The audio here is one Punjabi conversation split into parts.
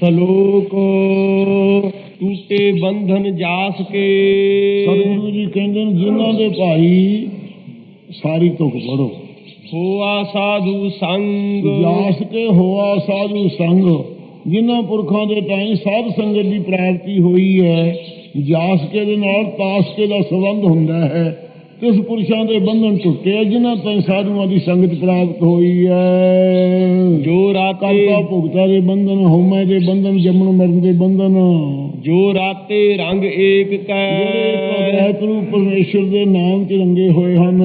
ਸਲੋਕ। ਟੂਟੇ ਬੰਧਨ ਜਾਸ ਕੇ। ਸਤਿਗੁਰੂ ਜੀ ਕਹਿੰਦੇ ਨੇ ਜਿਨ੍ਹਾਂ ਦੇ ਭਾਈ ਸਾਰੀ ਤੁਕ ਪੜੋ ਹੋਆ ਸਾਧੂ ਸੰਗ। ਜਾਸ ਕੇ ਹੋਆ ਸਾਧੂ ਸੰਗ। ਜਿਨ੍ਹਾਂ ਪੁਰਖਾਂ ਦੇ ਟਾਈਮ ਸਾਧ ਸੰਗਤ ਦੀ ਪ੍ਰਾਪਤੀ ਹੋਈ ਹੈ ਜਾਸ ਕੇ ਦੇ ਨਾਲ ਤਾਸਕੇ ਦਾ ਸੰਬੰਧ ਹੁੰਦਾ ਹੈ। ਕਿਸ ਪੁਰਸ਼ਾਂ ਦੇ ਬੰਧਨ ਟੁੱਟੇ ਜਿਨ੍ਹਾਂ ਤਾਈਂ ਸਾਧੂਆਂ ਦੀ ਸੰਗਤ ਪ੍ਰਾਪਤ ਹੋਈ ਹੈ ਜੋ ਰਾਤੇ ਕਰਤਾ ਭੁਗਤਾ ਦੇ ਬੰਧਨ ਹਉਮੈ ਦੇ ਬੰਧਨ ਜੰਮਣ ਮਰਨ ਦੇ ਬੰਧਨ। ਜੋ ਰਾਤੇ ਰੰਗ ਏਕ ਕੈ ਪ੍ਰਭੂ ਪਰਮੇਸ਼ਰ ਦੇ ਨਾਮ 'ਚ ਰੰਗੇ ਹੋਏ ਹਨ।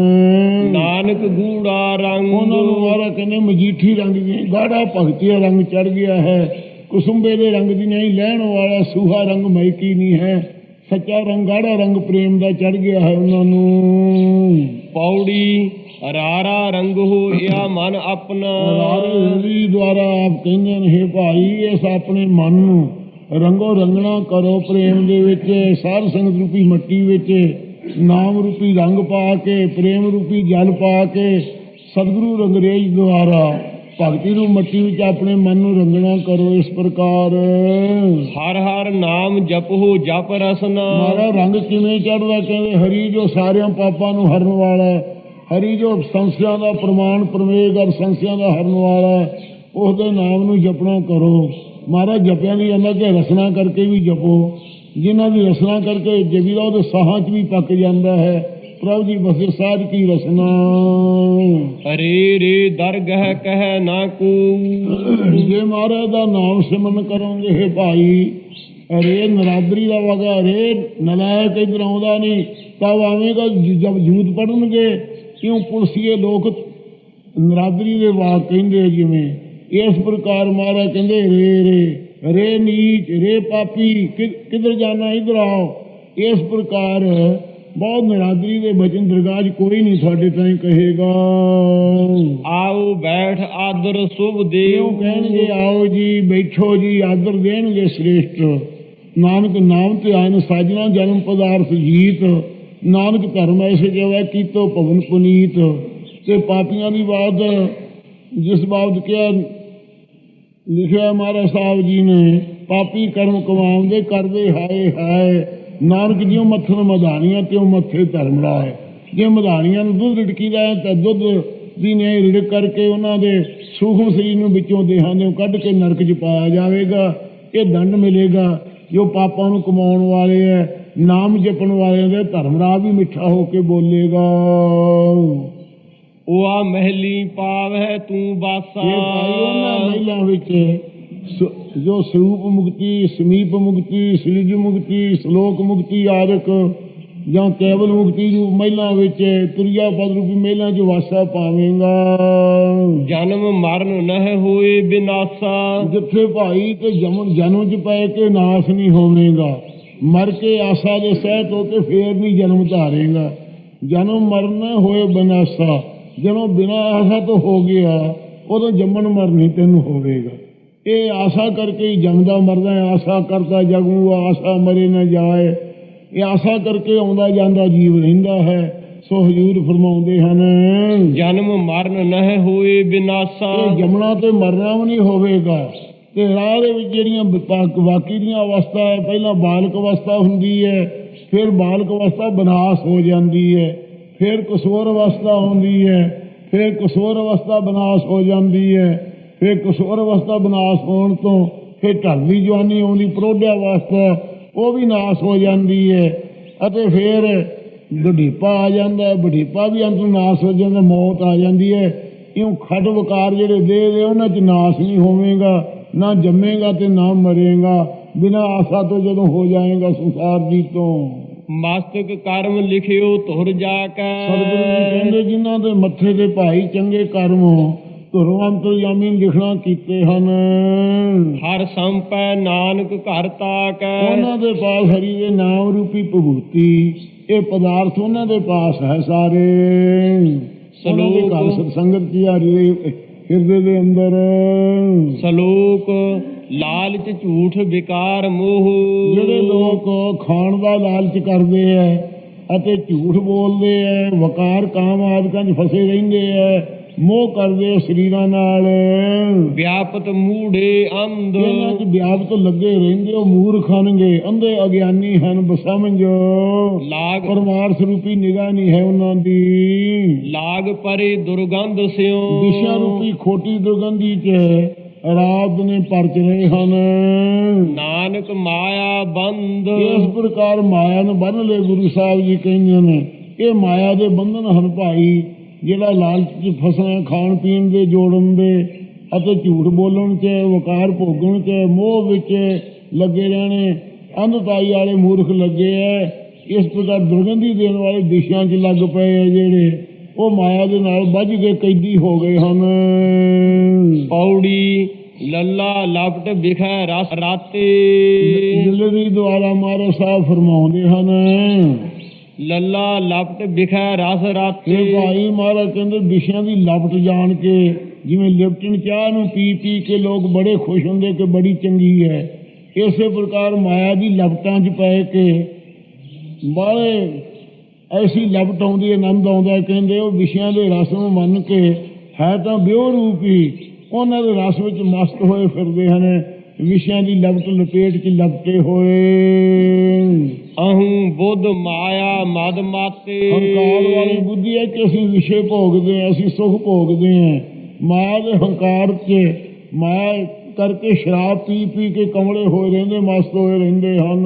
ਨਾਨਕ ਗੂੜਾ ਰੰਗ ਉਹਨਾਂ ਨੂੰ ਮਾਰਾ ਕਹਿੰਦੇ ਮਜੀਠੀ ਰੰਗ ਦੀ ਗਾੜਾ ਭਗਤੀ ਦਾ ਰੰਗ ਚੜ ਗਿਆ ਹੈ। ਕੁਸੁੰਬੇ ਦੇ ਰੰਗ ਦੀ ਨਹੀਂ ਲੈਣ ਵਾਲਾ ਸੂਹਾ ਰੰਗ ਮਹਿਕੀ ਨਹੀਂ ਹੈ। ਸੱਚਾ ਰੰਗ, ਗਾੜਾ ਰੰਗ ਪ੍ਰੇਮ ਦਾ ਚੜ ਗਿਆ ਹੈ ਉਹਨਾਂ ਨੂੰ। ਪੌੜੀ, ਰਾਰਾ ਰੰਗ ਹੋਇਆ ਮਨ ਆਪਣਾ। ਰਾਰੀ ਦੁਆਰਾ ਆਪ ਕਹਿੰਦੇ ਨੇ, ਹੈ ਭਾਈ, ਇਸ ਆਪਣੇ ਮਨ ਨੂੰ ਰੰਗੋ ਰੰਗਣਾ ਕਰੋ ਪ੍ਰੇਮ ਦੇ ਵਿੱਚ, ਸਾਰ ਸੰਗਤ ਰੂਪੀ ਮੱਟੀ ਵਿੱਚ, ਨਾਮ ਰੂਪੀ ਰੰਗ ਪਾ ਕੇ, ਪ੍ਰੇਮ ਰੂਪੀ ਜਲ ਪਾ ਕੇ, ਸਤਿਗੁਰੂ ਰੰਗਰੇਜ ਦੁਆਰਾ ਭਗਤੀ ਨੂੰ ਮੱਟੀ ਵਿੱਚ ਆਪਣੇ ਮਨ ਨੂੰ ਰੰਗਣਾ ਕਰੋ ਇਸ ਪ੍ਰਕਾਰ। ਹਰ ਹਰ ਨਾਮ ਜਪੋ ਜਪ ਰਸਨਾ। ਮਾਰਾ ਰੰਗ ਕਿਵੇਂ ਚੜਦਾ ਕਹਿੰਦੇ ਹਰੀ ਜੋ ਸਾਰਿਆਂ ਪਾਪਾਂ ਨੂੰ ਹਰਨ ਵਾਲਾ ਹੈ। ਹਰੀ ਜੋ ਸੰਸਿਆਂ ਦਾ ਪ੍ਰਮਾਣ ਪ੍ਰਵੇਗ ਔਰ ਸੰਸਿਆਂ ਦਾ ਹਰਨ ਵਾਲਾ ਹੈ ਉਸ ਦੇ ਨਾਮ ਨੂੰ ਜਪਣਾ ਕਰੋ। ਮਹਾਰਾਜ ਜਪਿਆਂ ਦੀ ਅੰਦਰ ਕੇ ਰਸਨਾ ਕਰਕੇ ਵੀ ਜਪੋ। ਜਿਨ੍ਹਾਂ ਦੀ ਰਸਨਾ ਕਰਕੇ ਜਬੀਰਾ ਉਹਦੇ ਸਾਹਾਂ 'ਚ ਵੀ ਪੱਕ ਜਾਂਦਾ ਹੈ। ਪ੍ਰਭੂ ਜੀ ਬਸੇ ਸਾਧ ਕੀ ਰਸਨਾ? ਰੇ ਰੇ ਦਰਗਹ ਕਹਿ ਨਾ ਕੋ। ਜੇ ਮਹਾਰਾਜ ਦਾ ਨਾਮ ਸਿਮਰਨ ਕਰੋਗੇ ਹੈ ਭਾਈ ਰੇ ਨਰਾਦਰੀ ਦਾ ਵਗਾ ਰੇ ਨਲਾਇਕ ਇਧਰ ਆਉਂਦਾ ਨਹੀਂ ਤਾਂ ਆਵੇਗਾ ਜਦ ਜੂਤ ਪੜਨਗੇ ਕਿਉਂ ਪੁਲਸੀਏ ਲੋਕ ਨਰਾਦਰੀ ਦੇ ਵਾਕ ਕਹਿੰਦੇ ਜਿਵੇਂ? ਇਸ ਪ੍ਰਕਾਰ ਮਹਾਰਾਜ ਕਹਿੰਦੇ ਰੇ ਰੇ ਰੇ ਨੀਚ ਰੇ ਪਾਪੀ ਕਿੱਧਰ ਜਾਣਾ ਇਧਰ ਆਓ। ਇਸ ਪ੍ਰਕਾਰ ਬਹੁਤ ਨਰਾਦਰੀ ਦੇ ਬਚਨ ਦਰਗਾਹ ਕੋਈ ਨਹੀਂ ਤੁਹਾਡੇ ਤਾਈਂ ਕਹੇਗਾ। ਆਓ ਬੈਠ ਆਦਰ ਸੁਭ ਦੇਵ। ਕਹਿਣਗੇ ਆਓ ਜੀ ਬੈਠੋ ਜੀ ਆਦਰ ਦੇਣਗੇ ਸ੍ਰੇਸ਼ਟ। ਨਾਨਕ ਨਾਮ ਤੇ ਆਇਨ ਸਾਜਣਾ ਜਨਮ ਪਦਾਰਥ ਜੀਤ। ਨਾਨਕ ਧਰਮ ਐਸੇ ਜਵੈ ਕੀਤੋ ਭਵਨ ਪੁਨੀਤ। ਤੇ ਪਾਪੀਆਂ ਦੀ ਬਾਤ ਜਿਸ ਬਾਬਤ ਕਿਹਾ ਲਿਖਿਆ ਮਹਾਰਾਜ ਸਾਹਿਬ ਜੀ ਨੇ ਪਾਪੀ ਕਰਮ ਕਮਾਉਂਦੇ ਕਰਦੇ ਹਾਏ ਹਾਏ। ਨਾਨਕ ਜਿਉ ਮੱਥਨ ਮਧਾਣੀਆਂ ਤਿਉ ਮੱਥੇ ਧਰਮ ਰਾਏ। ਜੇ ਮਧਾਣੀਆਂ ਨੂੰ ਦੁੱਧ ਰਿੜਕੀਦਾ ਹੈ ਤਾਂ ਦੁੱਧ ਦੀ ਨੇ ਰਿੜਕ ਕਰਕੇ ਉਹਨਾਂ ਦੇ ਸੂਖਮ ਸਰੀਰ ਨੂੰ ਵਿੱਚੋਂ ਦੇਹਾਂ ਦੇ ਕੱਢ ਕੇ ਨਰਕ 'ਚ ਪਾਇਆ ਜਾਵੇਗਾ। ਇਹ ਦੰਡ ਮਿਲੇਗਾ। ਜੋ ਪਾਪਾਂ ਨੂੰ ਕਮਾਉਣ ਵਾਲੇ ਹੈ ਨਾਮ ਜਪਣ ਵਾਲਿਆਂ ਦੇ ਧਰਮ ਰਾਹ ਵੀ ਮਿੱਠਾ ਹੋ ਕੇ ਬੋਲੇਗਾ। ਉਹ ਆ ਮਹਿਲੀ ਪਾਵੈ ਤੂੰ ਬਾਸਾ। ਇਹ ਭਾਈ ਉਹਨਾਂ ਮਹਿਲਾਂ ਵਿੱਚ ਜੋ ਸਰੂਪ ਮੁਕਤੀ ਸਮੀਪ ਮੁਕਤੀ ਸ੍ਰੀਜ ਮੁਕਤੀ ਸ਼ਲੋਕ ਮੁਕਤੀ ਆਦਿਕ ਜਾਂ ਕੇਵਲ ਮੁਕਤੀ ਰੂਪ ਮਹਿਲਾਂ ਵਿੱਚ ਤੁਰਿਆ ਪਦ ਰੂਪੀ ਮਹਿਲਾਂ 'ਚ ਵਾਸਾ ਪਾਵੇਂਗਾ। ਜਨਮ ਮਰਨ ਨਹਿ ਹੋਏ ਬਿਨਾਸਾ। ਜਿੱਥੇ ਭਾਈ ਤੇ ਜਨਮ ਜਨਮ 'ਚ ਪੈ ਕੇ ਨਾਸ ਨਹੀਂ ਹੋਵੇਗਾ ਮਰ ਕੇ ਆਸਾ ਦੇ ਸਹਿਤ ਹੋ ਕੇ ਫੇਰ ਨਹੀਂ ਜਨਮ ਧਾਰੇਗਾ। ਜਨਮ ਮਰਨ ਹੋਏ ਬਨਾਸਾ ਜਦੋਂ ਬਿਨਾ ਆਸਾ ਤੋਂ ਹੋ ਗਿਆ ਉਦੋਂ ਜੰਮਣ ਮਰਨੀ ਤੈਨੂੰ ਹੋਵੇਗਾ। ਇਹ ਆਸਾ ਕਰਕੇ ਹੀ ਜੰਮਦਾ ਮਰਦਾ ਹੈ, ਆਸਾ ਕਰਦਾ ਜਗੂ ਆਸਾ ਮਰੇ ਨਾ ਜਾਏ। ਇਹ ਆਸਾ ਕਰਕੇ ਆਉਂਦਾ ਜਾਂਦਾ ਜੀਵ ਰਹਿੰਦਾ ਹੈ ਸੋ ਹਜੂਰ ਫਰਮਾਉਂਦੇ ਹਨ ਜਨਮ ਮਰਨ ਨਹਿ ਹੋਏ ਬਿਨਾਸਾ। ਇਹ ਜੰਮਣਾ ਤੇ ਮਰਨਾ ਵੀ ਨਹੀਂ ਹੋਵੇਗਾ। ਤੇ ਰਾਹ ਦੇ ਵਿੱਚ ਜਿਹੜੀਆਂ ਵਿਪਾਕ ਵਾਕੀ ਦੀਆਂ ਅਵਸਥਾ ਹੈ ਪਹਿਲਾਂ ਬਾਲਕ ਅਵਸਥਾ ਹੁੰਦੀ ਹੈ ਫਿਰ ਬਾਲਕ ਅਵਸਥਾ ਬਨਾਸ ਹੋ ਜਾਂਦੀ ਹੈ ਫਿਰ ਕਿਸ਼ੋਰ ਅਵਸਥਾ ਹੁੰਦੀ ਹੈ ਫਿਰ ਕਿਸ਼ੋਰ ਅਵਸਥਾ ਬਨਾਸ ਹੋ ਜਾਂਦੀ ਹੈ। ਫਿਰ ਕਿਸ਼ੋਰ ਅਵਸਥਾ ਬਨਾਸ ਹੋਣ ਤੋਂ ਫਿਰ ਢਲਦੀ ਜਵਾਨੀ ਆਉਂਦੀ ਪ੍ਰੋਢਿਆ ਅਵਸਥਾ ਉਹ ਵੀ ਨਾਸ ਹੋ ਜਾਂਦੀ ਹੈ ਅਤੇ ਫਿਰ ਬੁਢੀਪਾ ਆ ਜਾਂਦਾ ਹੈ ਬੁਢੀਪਾ ਵੀ ਅੰਤ ਨਾਸ ਹੋ ਜਾਂਦਾ ਮੌਤ ਆ ਜਾਂਦੀ ਹੈ ਇਉਂ ਖੱਡ ਵਕਾਰ ਜਿਹੜੇ ਦੇ ਦੇ ਉਹਨਾਂ 'ਚ ਨਾਸ ਨਹੀਂ ਹੋਵੇਗਾ ਨਾ ਜੰਮੇਗਾ ਤੇ ਨਾ ਮਰੇਗਾ। ਬਿਨਾਂ ਆਸਾ ਤੋਂ ਜਦੋਂ ਹੋ ਜਾਏਗਾ ਸੰਸਾਰ ਦੀ ਤੋਂ। ਮਸਤਕ ਕਰਮ ਲਿਖਿਓ ਧੁਰ ਜਾ ਕੈ ਸਤਿਗੁਰੂ ਕਹਿੰਦੇ ਜਿਨ੍ਹਾਂ ਦੇ ਮੱਥੇ ਤੇ ਭਾਈ ਚੰਗੇ ਕਰਮ ਧੁਰੋਂ ਅੰਤਰਯਾਮੀ ਲਿਖਣਾ ਕੀਤੇ ਹਨ। ਹਰ ਸੰਪੈ ਨਾਨਕ ਘਰ ਤਾਕੈ। ਉਹਨਾਂ ਦੇ ਪਾਸ ਹਰੀ ਦੇ ਨਾਮ ਰੂਪੀ ਭਗੂਤੀ। ਇਹ ਪਦਾਰਥ ਉਹਨਾਂ ਦੇ ਪਾਸ ਹੈ ਸਾਰੇ। ਉਹਨਾਂ ਦੇ ਘਰ ਸਤਸੰਗਤ ਕੀ ਹਰੀ ਦੇ ਹਿਰਦੇ ਦੇ ਅੰਦਰ। ਸਲੋਕ ਲਾਲਚ ਝੂਠ ਵਿਕਾਰ ਮੋਹ। ਜਿਹੜੇ ਲੋਕ ਖਾਣ ਦਾ ਲਾਲਚ ਕਰਦੇ ਐ ਅਤੇ ਝੂਠ ਬੋਲਦੇ ਐ ਵਕਾਰ ਕਾਮ ਆਦਿਕਾਂ 'ਚ ਫਸੇ ਰਹਿੰਦੇ ਐ ਮੋਹ ਕਰਦੇ ਸਰੀਰਾਂ ਨਾਲ। ਵਿਆਪਤ ਮੂੜੇ ਅੰਧ। ਇਹਨਾਂ ਚ ਵਿਆਪਤ ਲੱਗੇ ਰਹਿੰਦੇ ਉਹ ਮੂਰਖ ਹਨਗੇ ਅੰਧੇ ਅਗਿਆਨੀ ਹਨ ਬਸਮਝੋ ਲਾਗ ਪਰਮਾਰ ਸਰੂਪੀ ਨਿਗਾਹ ਨਹੀਂ ਹੈ ਉਹਨਾਂ ਦੀ। ਲਾਗ ਪਰੇ ਦੁਰਗੰਧ ਸਿਓ ਵਿਸ਼ਾ ਰੂਪੀ ਖੋਟੀ ਦੁਰਗੰਧੀ ਚ ਰਾਤ ਨੇ ਪਰਚ ਰਹੇ ਹਨ। ਨਾਨਕ ਮਾਇਆ ਬੰਦ। ਇਸ ਪ੍ਰਕਾਰ ਮਾਇਆ ਨੂੰ ਬੰਨ ਲੈ ਗੁਰੂ ਸਾਹਿਬ ਜੀ ਕਹਿੰਦੇ ਨੇ। ਇਹ ਮਾਇਆ ਦੇ ਬੰਧਨ ਹਨ ਭਾਈ। ਜਿਹੜਾ ਲਾਲਚ ਚ ਫਸਣਾ ਖਾਣ ਪੀਣ ਦੇ ਜੋੜਨ ਦੇ ਅਤੇ ਝੂਠ ਬੋਲਣ ਚ ਵਕਾਰ ਭੋਗਣ ਚ ਮੋਹ ਵਿੱਚ ਲੱਗੇ ਰਹਿਣੇ ਅੰਧਤਾਈ ਵਾਲੇ ਮੂਰਖ ਲੱਗੇ ਐ। ਇਸ ਪ੍ਰਕਾਰ ਦੁਰਗੰਧੀ ਦੇਣ ਵਾਲੇ ਦਿਸ਼ਾਂ 'ਚ ਲੱਗ ਪਏ ਆ ਜਿਹੜੇ ਉਹ ਮਾਇਆ ਦੇ ਨਾਲ ਵੱਜ ਕੇ ਕੈਦੀ ਹੋ ਗਏ ਹਨ। ਪੌੜੀ ਲੱਲਾ ਲਪਟ ਵਿਖੈ ਰਸ ਰਾਤੇ। ਦਿਲਰੀ ਦੁਆਰਾ ਮਾਰੇ ਸਾਹਿਬ ਫਰਮਾਉਂਦੇ ਹਨ ਲੱਲਾ ਲਪਟ ਵਿਖੈ ਰਸ ਰਾਤੇ। ਇਹ ਭਾਈ ਮਹਾਰਾਜ ਕਹਿੰਦੇ ਵਿਸ਼ਿਆਂ ਦੀ ਲਪਟ ਜਾਣ ਕੇ ਜਿਵੇਂ ਲਿਪਟਨ ਚਾਹ ਨੂੰ ਪੀ ਪੀ ਕੇ ਲੋਕ ਬੜੇ ਖੁਸ਼ ਹੁੰਦੇ ਕਿ ਬੜੀ ਚੰਗੀ ਹੈ। ਇਸੇ ਪ੍ਰਕਾਰ ਮਾਇਆ ਦੀ ਲਪਟਾਂ 'ਚ ਪੈ ਕੇ ਬਾਲੇ ਐਸੀ ਲਪਟ ਆਉਂਦੀ ਆਨੰਦ ਆਉਂਦਾ ਕਹਿੰਦੇ ਉਹ ਵਿਸ਼ਿਆਂ ਦੇ ਰਸ ਨੂੰ ਮੰਨ ਕੇ ਹੈ ਤਾਂ ਬਿਓ ਹੀ ਉਹਨਾਂ ਦੇ ਰਸ ਵਿੱਚ ਮਸਤ ਹੋਏ ਫਿਰਦੇ ਹਨ। ਵਿਸ਼ਿਆਂ ਦੀ ਲਪਟ ਲਪੇਟ 'ਚ ਲਪਟੇ ਹੋਏ। ਅਹੰ ਬੁੱਧ ਮਾਇਆ ਮਦ ਮਾਤੇ। ਹੰਕਾਰ ਵਾਲੀ ਬੁੱਧੀ ਹੈ ਕਿ ਅਸੀਂ ਵਿਸ਼ੇ ਭੋਗਦੇ ਹਾਂ ਅਸੀਂ ਸੁਖ ਭੋਗਦੇ ਹਾਂ। ਮਾਇਆ ਦੇ ਹੰਕਾਰ 'ਚ ਮਾਇਆ ਕਰਕੇ ਸ਼ਰਾਬ ਪੀ ਪੀ ਕੇ ਕਮਲੇ ਹੋਏ ਰਹਿੰਦੇ ਮਸਤ ਹੋਏ ਰਹਿੰਦੇ ਹਨ।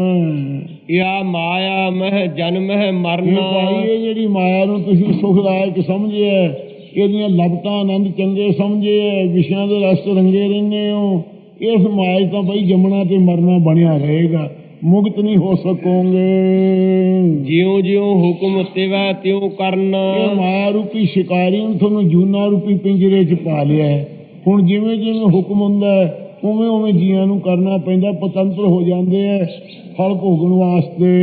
ਯਾ ਮਾਇਆ ਮਹਿ ਜਨਮ ਹੈ ਮਰਨਾ। ਇਹ ਜਿਹੜੀ ਮਾਇਆ ਨੂੰ ਤੁਸੀਂ ਸੁਖਦਾਇਕ ਸਮਝਿਆ ਇਹਦੀਆਂ ਲਬਟਾਂ ਆਨੰਦ ਚੰਗੇ ਸਮਝੇ ਵਿਸ਼ਿਆਂ ਦੇ ਰਸ 'ਚ ਰੰਗੇ ਰਹਿੰਦੇ ਹੋ। ਇਸ 'ਚ ਤਾਂ ਬਈ ਜੰਮਣਾ ਤੇ ਮਰਨਾ ਬਣਿਆ ਰਹੇਗਾ। ਮੁਕਤ ਨਹੀਂ ਹੋ ਸਕੋਗੇ। ਜਿਉ ਜਿਉ ਹੁਕਮ ਤਿਵੈ ਤਿਉ ਕਰਨਾ। ਇਹ ਮਾਇਆ ਰੂਪੀ ਸ਼ਿਕਾਰੀ ਨੂੰ ਤੁਹਾਨੂੰ ਜੂਨਾ ਰੂਪੀ ਪਿੰਜਰੇ 'ਚ ਪਾ ਲਿਆ ਹੈ। ਹੁਣ ਜਿਵੇਂ ਜਿਵੇਂ ਹੁਕਮ ਹੁੰਦਾ ਹੈ ਉਵੇਂ ਉਵੇਂ ਜੀਆਂ ਨੂੰ ਕਰਨਾ ਪੈਂਦਾ ਪਤੰਤਰ ਹੋ ਜਾਂਦੇ ਐ ਫਲ ਭੋਗਣ ਵਾਸਤੇ।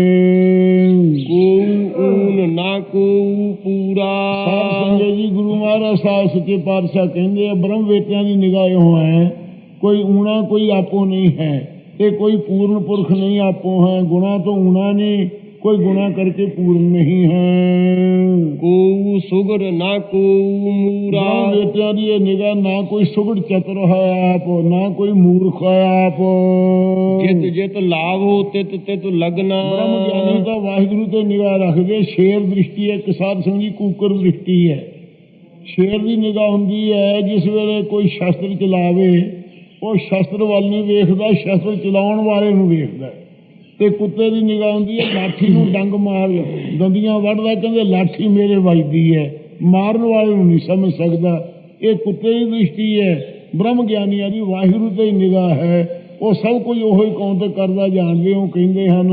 ਕੋ ਊਨ ਨਾ ਕੋ ਪੂਰਾ। ਸਾਧ ਸੰਗਤ ਜੀ ਗੁਰੂ ਮਹਾਰਾਜ ਸਾਹਿਬ ਸੱਚੇ ਪਾਤਸ਼ਾਹ ਕਹਿੰਦੇ ਆ ਬ੍ਰਹਮ ਵੇਤਿਆਂ ਦੀ ਨਿਗਾਹ ਇਹੋ ਕੋਈ ਊਣਾ ਕੋਈ ਆਪੋ ਨਹੀਂ ਹੈ ਤੇ ਕੋਈ ਪੂਰਨ ਪੁਰਖ ਨਹੀਂ ਆਪੋ ਹੈ। ਗੁਣਾ ਤੋਂ ਊਣਾ ਨਹੀਂ ਕੋਈ ਗੁਣਾ ਕਰਕੇ ਪੂਰਨ ਨਹੀਂ ਹੈ। ਕੋ ਸੁਗਰ ਨਾ ਕੋ ਮੂਰਾ। ਵੇਤਿਆਂ ਦੀ ਇਹ ਨਿਗਾਹ ਨਾ ਕੋਈ ਸੁਗੜ ਚਤੁਰ ਹੈ ਆਪ ਨਾ ਕੋਈ ਮੂਰਖ ਹੈ ਆਪ। ਜਿਤ ਜਿਤ ਲਾਭ ਹੋ ਤਿਤ ਤਿਤ ਲਗਨਾ। ਬ੍ਰਹਮ ਗਿਆਨੀ ਤਾਂ ਵਾਹਿਗੁਰੂ ਤੇ ਨਿਗਾਹ ਰੱਖਦੇ ਸ਼ੇਰ ਦ੍ਰਿਸ਼ਟੀ ਹੈ ਸੰਗ ਜੀ ਕੂਕਰ ਦ੍ਰਿਸ਼ਟੀ ਹੈ। ਸ਼ੇਰ ਦੀ ਨਿਗਾਹ ਹੁੰਦੀ ਹੈ ਜਿਸ ਵੇਲੇ ਕੋਈ ਸ਼ਸਤਰ ਚਲਾਵੇ ਉਹ ਸ਼ਸਤਰ ਵੱਲ ਨਹੀਂ ਵੇਖਦਾ ਸ਼ਸਤਰ ਚਲਾਉਣ ਵਾਲੇ ਨੂੰ ਵੇਖਦਾ। ਤੇ ਕੁੱਤੇ ਦੀ ਨਿਗਾਹ ਹੁੰਦੀ ਹੈ ਲਾਠੀ ਨੂੰ ਡੰਗ ਮਾਰ ਦੰਦੀਆਂ ਵੱਢਦਾ ਕਹਿੰਦੇ ਲਾਠੀ ਮੇਰੇ ਵੱਜਦੀ ਹੈ ਮਾਰਨ ਵਾਲੇ ਨੂੰ ਨਹੀਂ ਸਮਝ ਸਕਦਾ। ਇਹ ਕੁੱਤੇ ਦੀ ਦ੍ਰਿਸ਼ਟੀ ਹੈ ਬ੍ਰਹਮ ਗਿਆਨੀਆਂ ਦੀ ਵਾਹਿਗੁਰੂ ਤੇ ਹੀ ਨਿਗਾਹ ਹੈ। ਉਹ ਸਭ ਕੁਝ ਉਹੀ ਕੌਣ ਤੇ ਕਰਦਾ ਜਾਣਦੇ ਹੋ ਕਹਿੰਦੇ ਹਨ।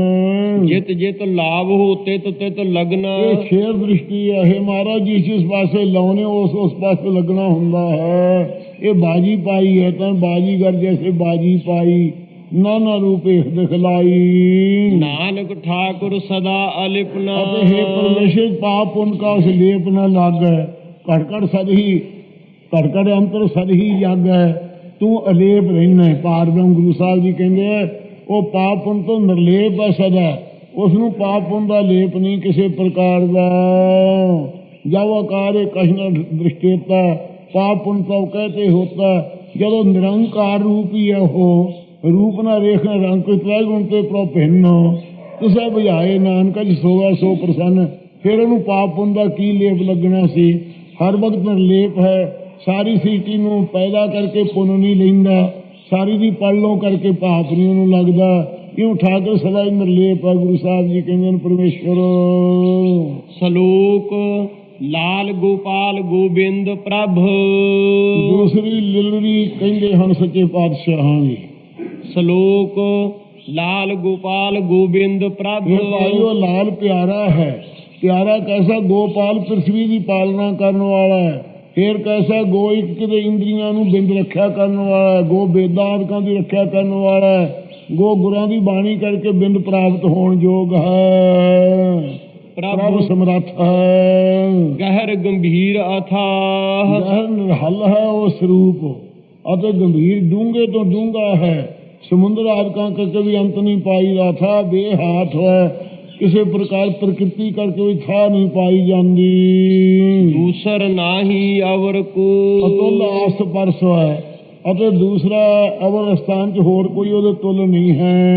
ਜਿਤ ਜਿਤ ਲਾਭ ਹੋ ਤਿਤ ਤਿਤ ਲਗਨਾ। ਇਹ ਸ਼ੇਰ ਦ੍ਰਿਸ਼ਟੀ ਹੈ ਇਹ ਮਹਾਰਾਜ ਜਿਸ ਜਿਸ ਪਾਸੇ ਲਾਉਨੇ ਉਸ ਉਸ ਪਾਸੇ ਲੱਗਣਾ ਹੁੰਦਾ ਹੈ। ਇਹ ਬਾਜੀ ਪਾਈ ਹੈ ਤਾਂ ਬਾਜੀਗਰ ਜੈਸੇ ਬਾਜੀ ਪਾਈ ਨਾਨਾ ਰੂਪੇ ਦਿਖਲਾਈ। ਨਾਨਕ ਠਾਕੁਰ ਸਦਾ ਅਲਿਪਨਾ ਅਤੇ ਹੈ ਪਰਮੇਸ਼ਰ ਪਾਪ ਪੁੰਨ ਕਾ ਉਸ ਲੇਪ ਨਾ ਲਾਗੈ। ਘੜ ਘੜ ਸਦ ਹੀ ਘੜ ਘੜ ਅੰਤਰ ਸਦ ਹੀ ਜਾਗੈ। ਤੂੰ ਅਲੇਪ ਰਹਿਣਾ ਪਾਰ ਬ੍ਰਹਮ ਗੁਰੂ ਸਾਹਿਬ ਜੀ ਕਹਿੰਦੇ ਉਹ ਪਾਪ ਪੁੰਨ ਤੋਂ ਨਿਰਲੇਪ ਹੈ ਸਦਾ। ਉਸ ਨੂੰ ਪਾਪ ਪੁੰਨ ਦਾ ਲੇਪ ਨਹੀਂ ਕਿਸੇ ਪ੍ਰਕਾਰ ਦਾ। ਜਬ ਆਕਾਰੇ ਕਸ਼ਨਾ ਦ੍ਰਿਸ਼ਟੇਤਾ ਪਾਪ ਪੁੰਨ ਤਉ ਕਹਤੇ ਹੋਤਾ, ਜਦੋਂ ਨਿਰੰਕਾਰ ਰੂਪ ਹੀ ਹੈ ਉਹ, ਰੂਪ ਨਾ ਰੇਖ ਨਾ ਰੰਗ ਕੋਈ ਤ੍ਰੈ ਤੇ ਪ੍ਰੋ ਭਿੰਨ। ਤੁਸਾ ਬੁਝਾਏ ਨਾਨਕਾ ਜੀ ਸੋਵਾ ਸੋ ਪ੍ਰਸੰਨ, ਫਿਰ ਉਹਨੂੰ ਪਾਪ ਪੁੰਨ ਦਾ ਕੀ ਲੇਪ ਲੱਗਣਾ ਸੀ? ਹਰ ਵਕਤ ਨਿਰਲੇਪ ਹੈ, ਸਾਰੀ ਸ੍ਰਿਸ਼ਟੀ ਨੂੰ ਪੈਦਾ ਕਰਕੇ ਪੁੰਨ ਨਹੀਂ ਲੈਂਦਾ, ਸਾਰੀ ਦੀ ਪੜਲੋਂ ਕਰਕੇ ਪਾਪ ਨਹੀਂ ਉਹਨੂੰ ਲੱਗਦਾ। ਕਿਉਂ ਠਾਕੁਰ ਸਦਾ ਨਿਰਲੇਪ ਹੈ, ਗੁਰੂ ਸਾਹਿਬ ਜੀ ਕਹਿੰਦੇ ਨੇ, ਪਰਮੇਸ਼ਵਰ। ਸ਼ਲੋਕ ਲਾਲ ਗੋਪਾਲ ਗੋਬਿੰਦ ਪ੍ਰਭ। ਦੂਸਰੀ ਲਿਲਰੀ ਕਹਿੰਦੇ ਹਨ ਸੱਚੇ ਪਾਤਸ਼ਾਹਾਂ ਜੀ ਸ਼ਲੋਕ ਲਾਲ ਗੋਪਾਲ ਗੋਬਿੰਦ ਪ੍ਰਭ। ਭਾਈਓ ਲਾਲ ਪਿਆਰਾ ਹੈ। ਪਿਆਰਾ ਕੈਸਾ ਗੋਪਾਲ ਪ੍ਰithvi ਦੀ ਪਾਲਣਾ ਕਰਨ ਵਾਲਾ ਹੈ। ਫੇਰ ਕੈਸਾ ਗੋ ਇੱਕ ਕਿਤੇ ਇੰਦਰੀਆਂ ਨੂੰ ਬਿੰਦ ਰੱਖਿਆ ਕਰਨ ਵਾਲਾ ਹੈ। ਗੋ ਬੇਦਾਂਤਕਾਂ ਦੀ ਰੱਖਿਆ ਕਰਨ ਵਾਲਾ ਹੈ। ਗੋ ਗੁਰਾਂ ਦੀ ਬਾਣੀ ਕਰਕੇ ਬਿੰਦ ਪ੍ਰਾਪਤ ਹੋਣ ਯੋਗ ਹੈ। ਪ੍ਰਭ ਸਮਰੱਥ ਹੈ। ਗਹਿਰ ਗੰਭੀਰ ਅਥਾਹ ਗਹਿਰ ਨਿਰਹਲ ਹੈ ਉਹ ਸਰੂਪ ਅਤੇ ਗੰਭੀਰ ਡੂੰਘੇ ਤੋਂ ਡੂੰਘਾ ਹੈ। ਸਮੁੰਦਰ ਆਦਿਕਾਂ ਕੇ ਕभी ਅੰਤ ਨਹੀਂ ਪਾਈ ਦਾ ਥਾ ਬੇਹਾਥ ਹੈ। ਕਿਸੇ ਪ੍ਰਕਾਰ ਪ੍ਰਕਿਰਤੀ ਕਰਕੇ ਵੀ ਥਾਂ ਨਹੀਂ ਪਾਈ ਜਾਂਦੀ। ਦੂਸਰ ਨਾਹੀ ਅਵਰ ਕੋ। ਅਤੁੱਲ ਆਸ ਪਰਸ ਹੈ। ਅਤੇ ਦੂਸਰਾ ਅਵਰ ਸਥਾਨ 'ਚ ਹੋਰ ਕੋਈ ਉਹਦੇ ਤੁੱਲ ਨਹੀਂ ਹੈ।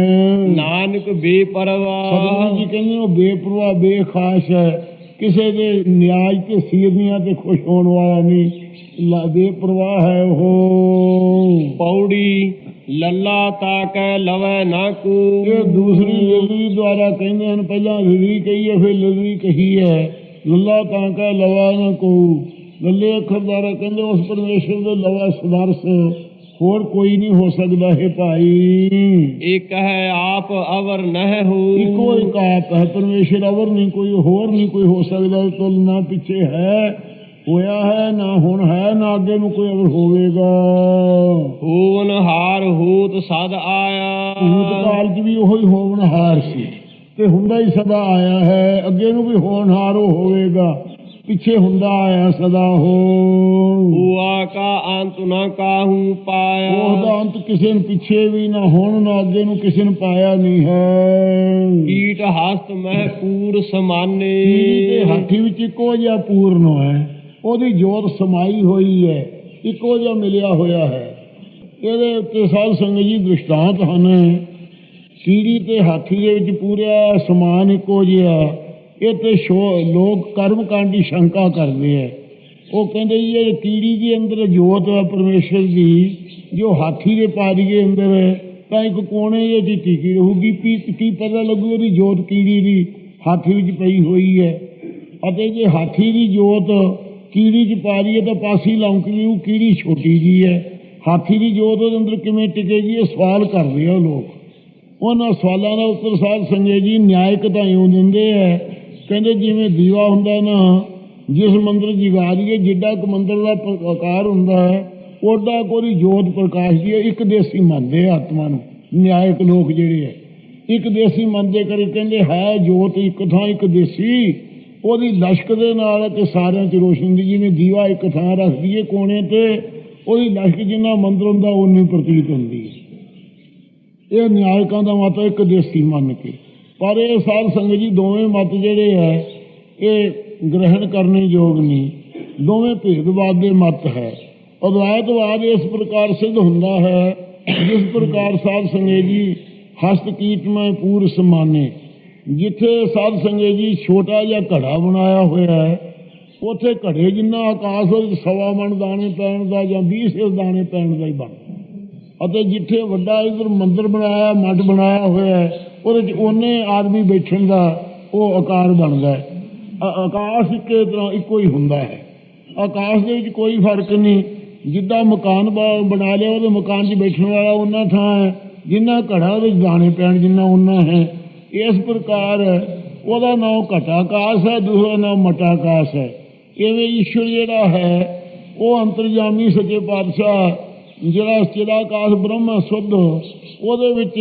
ਨਾਨਕ ਸਤਿਗੁਰੂ ਬੇਪਰਵਾਹ ਜੀ ਕਹਿੰਦੇ ਉਹ ਬੇਪਰਵਾਹ ਬੇਖਾਸ ਹੈ। ਕਿਸੇ ਦੇ ਨਿਆਜ ਤੇ ਸੀਰਨੀਆਂ ਤੇ ਖੁਸ਼ ਹੋਣ ਵਾਲਾ ਨਹੀਂ। ਲਾ- ਬੇਪਰਵਾਹ ਹੈ ਉਹ। ਪੌੜੀ ਲੱਲਾ ਤਾਕੈ ਲਵੈ ਨਾ ਕੋ। ਇਹ ਦੂਸਰੀ ਲਲੀ ਦੁਆਰਾ ਕਹਿੰਦੇ ਹਨ ਪਹਿਲਾਂ ਲਲੀ ਕਹੀ ਹੈ ਫਿਰ ਲਲੀ ਕਹੀ ਹੈ। ਲੱਲਾ ਤਾਂ ਕਾ ਲਵਾ ਨਾ ਕੋ। ਲੱਲੇ ਅੱਖਰ ਦੁਆਰਾ ਕਹਿੰਦੇ ਉਸ ਪਰਮੇਸ਼ਰ ਦੇ ਲਵਾ ਸਦਰਸ ਹੋਰ ਕੋਈ ਨਹੀਂ ਹੋ ਸਕਦਾ ਹੈ ਭਾਈ। ਇਕ ਹੈ ਆਪ ਅਵਰ ਨਹਿ ਹੋ। ਇੱਕੋ ਇੱਕ ਆਪ ਹੈ ਪਰਮੇਸ਼ਰ ਅਵਰ ਨਹੀਂ ਕੋਈ ਹੋਰ ਨਹੀਂ ਕੋਈ ਹੋ ਸਕਦਾ ਤੁਲ ਨਾ ਪਿੱਛੇ ਹੈ ਹੋਇਆ ਹੈ ਨਾ ਹੁਣ ਹੈ ਨਾ ਅੱਗੇ ਨੂੰ ਕੋਈ ਅਵਰ ਹੋਵੇਗਾ। ਹੋਵਨ ਹਾਰ ਹੋਤ ਸਦ ਆਇਆ। ਭੂਤਕਾਲ 'ਚ ਵੀ ਉਹੀ ਹੋਵਨਹਾਰ ਸੀ ਤੇ ਹੁੰਦਾ ਹੀ ਸਦਾ ਆਇਆ ਹੈ ਅੱਗੇ ਨੂੰ ਵੀ ਹੋਣਹਾਰ ਉਹ ਹੋਵੇਗਾ। ਪਿੱਛੇ ਹੁੰਦਾ ਆਇਆ ਸਦਾ ਹੋ ਹੁਆ ਕਾ ਅੰਤ ਨ ਕਾਹੂ ਪਾਇਆ। ਉਹਦਾ ਅੰਤ ਕਿਸੇ ਨੂੰ ਪਿੱਛੇ ਵੀ ਨਾ ਹੁਣ ਨਾ ਅੱਗੇ ਨੂੰ ਕਿਸੇ ਨੂੰ ਪਾਇਆ ਨਹੀਂ ਹੈ। ਕੀਟ ਹਸਤ ਮਹਿ ਪੂਰ ਸਮਾਨੇ। ਕੀੜੀ ਦੇ ਹਾਥੀ ਵਿੱਚ ਇੱਕੋ ਜਿਹਾ ਪੂਰਨ ਹੈ। ਉਹਦੀ ਜੋਤ ਸਮਾਈ ਹੋਈ ਹੈ ਇੱਕੋ ਜਿਹਾ ਮਿਲਿਆ ਹੋਇਆ ਹੈ। ਇਹਦੇ ਉੱਤੇ ਸਾਧ ਸੰਗਤ ਜੀ ਦ੍ਰਿਸ਼ਟਾਂਤ ਹਨ। ਕੀੜੀ ਤੇ ਹਾਥੀ ਦੇ ਵਿੱਚ ਪੂਰਾ ਸਮਾਨ ਇੱਕੋ ਜਿਹਾ। ਇਹ ਤੇ ਸ਼ੋ- ਲੋਕ ਕਰਮ ਕਾਂਡ ਦੀ ਸ਼ੰਕਾ ਕਰਦੇ ਹੈ ਉਹ ਕਹਿੰਦੇ ਜੀ, ਇਹ ਕੀੜੀ ਦੇ ਅੰਦਰ ਜੋਤ ਹੈ ਪਰਮੇਸ਼ਰ ਦੀ ਜੋ ਹਾਥੀ ਦੇ ਪਾਰੀਏ ਅੰਦਰ ਹੈ, ਤਾਂ ਇੱਕ ਕੋਨੇ ਇਹ ਜੀ ਟਿਕੀ ਰਹੂਗੀ ਕੀ ਕੀ ਪਤਾ ਲੱਗੂ ਉਹਦੀ ਜੋਤ ਕੀੜੀ ਦੀ ਹਾਥੀ ਵਿੱਚ ਪਈ ਹੋਈ ਹੈ। ਅਤੇ ਜੇ ਹਾਥੀ ਦੀ ਜੋਤ ਕੀੜੀ 'ਚ ਪਾ ਰਹੀ ਹੈ, ਤਾਂ ਪਾਸੀ ਲੌਂਕੀ ਉਹ ਕੀੜੀ ਛੋਟੀ ਜੀ ਹੈ। ਹਾਥੀ ਦੀ ਜੋਤ ਉਹਦੇ ਅੰਦਰ ਕਿਵੇਂ ਟਿਕੇਗੀ ਇਹ ਸਵਾਲ ਕਰਦੇ ਆ ਲੋਕ। ਉਹਨਾਂ ਸਵਾਲਾਂ ਦਾ ਉੱਤਰ ਸਾਧ ਸੰਜੇ ਜੀ, ਨਿਆਇਕ ਤਾਂ ਇਉਂ ਦਿੰਦੇ ਐ ਕਹਿੰਦੇ ਜਿਵੇਂ ਦੀਵਾ ਹੁੰਦਾ ਨਾ, ਜਿਸ ਮੰਦਰ ਜਗਾ ਦਈਏ ਜਿੱਡਾ ਕੁ ਮੰਦਰ ਦਾ ਪ- ਆਕਾਰ ਹੁੰਦਾ ਹੈ ਓਡਾ ਕੋਈ ਜੋਤ ਪ੍ਰਕਾਸ਼ ਦੀ ਹੈ। ਇੱਕ ਦੇਸੀ ਮੰਨਦੇ ਆਤਮਾ ਨੂੰ, ਨਿਆਇਕ ਲੋਕ ਜਿਹੜੇ ਹੈ ਇੱਕ ਦੇਸੀ ਮੰਨਦੇ ਕਰੇ, ਕਹਿੰਦੇ ਹੈ ਜੋਤ ਇੱਕ ਥਾਂ, ਇੱਕ ਦੇਸੀ। ਉਹਦੀ ਲਸ਼ਕ ਦੇ ਨਾਲ ਤੇ ਸਾਰਿਆਂ 'ਚ ਰੋਸ਼ਨੀ ਦੀ ਜਿਵੇਂ ਦੀਵਾ ਇੱਕ ਥਾਂ ਰੱਖ ਦਈਏ ਕੋਨੇ ਤੇ, ਉਹਦੀ ਲਸ਼ਕ ਜਿੰਨਾ ਮੰਦਰ ਹੁੰਦਾ ਉਨੀ ਪ੍ਰਤੀਤ ਹੁੰਦੀ ਹੈ। ਇਹ ਨਿਆਇਕਾਂ ਦਾ ਮਤ ਇੱਕ ਦੇਸੀ ਮੰਨ ਕੇ। ਪਰ ਇਹ ਸਾਧ ਸੰਗਤ ਜੀ ਦੋਵੇਂ ਮਤ ਜਿਹੜੇ ਹੈ ਇਹ ਗ੍ਰਹਿਣ ਕਰਨੇ ਯੋਗ ਨਹੀਂ। ਦੋਵੇਂ ਭੇਦਵਾਦ ਦੇ ਮਤ ਹੈ। ਅਦਵੈਤਵਾਦ ਇਸ ਪ੍ਰਕਾਰ ਸਿੱਧ ਹੁੰਦਾ ਹੈ, ਜਿਸ ਪ੍ਰਕਾਰ ਸਾਧ ਸੰਗਤ ਜੀ ਹਸਤ ਕੀਰਤਮੈ ਪੂਰ ਸਮਾਨੇ ਜਿੱਥੇ ਸਾਧ ਸੰਗਤ ਜੀ ਛੋਟਾ ਜਿਹਾ ਘੜਾ ਬਣਾਇਆ ਹੋਇਆ ਹੈ, ਉੱਥੇ ਘੜੇ ਜਿੰਨਾ ਆਕਾਸ਼ ਵਿੱਚ ਸਵਾ ਮਣ ਦਾਣੇ ਪੈਣ ਦਾ ਜਾਂ 20 ਸਿਰ ਦਾਣੇ ਪੈਣ ਦਾ ਹੀ ਬਣਦਾ। ਅਤੇ ਜਿੱਥੇ ਵੱਡਾ ਇਧਰ ਮੰਦਰ ਬਣਾਇਆ, ਮੱਠ ਬਣਾਇਆ ਹੋਇਆ ਹੈ ਉਹਦੇ 'ਚ ਉਹਨੇ ਆਦਮੀ ਬੈਠਣ ਦਾ ਉਹ ਆਕਾਰ ਬਣਦਾ ਹੈ। ਆਕਾਸ਼ ਇੱਕੇ ਤਰ੍ਹਾਂ ਇੱਕੋ ਹੀ ਹੁੰਦਾ ਹੈ। ਆਕਾਸ਼ ਦੇ ਵਿੱਚ ਕੋਈ ਫ਼ਰਕ ਨਹੀਂ। ਜਿੱਦਾਂ ਮਕਾਨ ਬ- ਬਣਾ ਲਿਆ, ਉਹਦੇ ਮਕਾਨ 'ਚ ਬੈਠਣ ਵਾਲਾ ਉਹਨਾਂ ਥਾਂ ਹੈ। ਜਿੰਨਾ ਘੜਾ ਉਹਦੇ 'ਚ ਦਾਣੇ ਪੈਣ ਜਿੰਨਾ ਉਹਨਾਂ ਹੈ। ਇਸ ਪ੍ਰਕਾਰ ਉਹਦਾ ਨਾਮ ਘਟਾਕਾਸ਼ ਹੈ, ਦੂਸਰਾ ਨਾਮ ਮਟਾਕਾਸ਼ ਹੈ। ਇਵੇਂ ਈਸ਼ਵਰ ਜਿਹੜਾ ਹੈ, ਉਹ ਅੰਤਰਜਾਮੀ ਸੱਚੇ ਪਾਤਸ਼ਾਹ ਜਿਹੜਾ ਚਿਰਾਕਾਸ਼ ਬ੍ਰਹਮ ਸੁੱਧ ਉਹਦੇ ਵਿੱਚ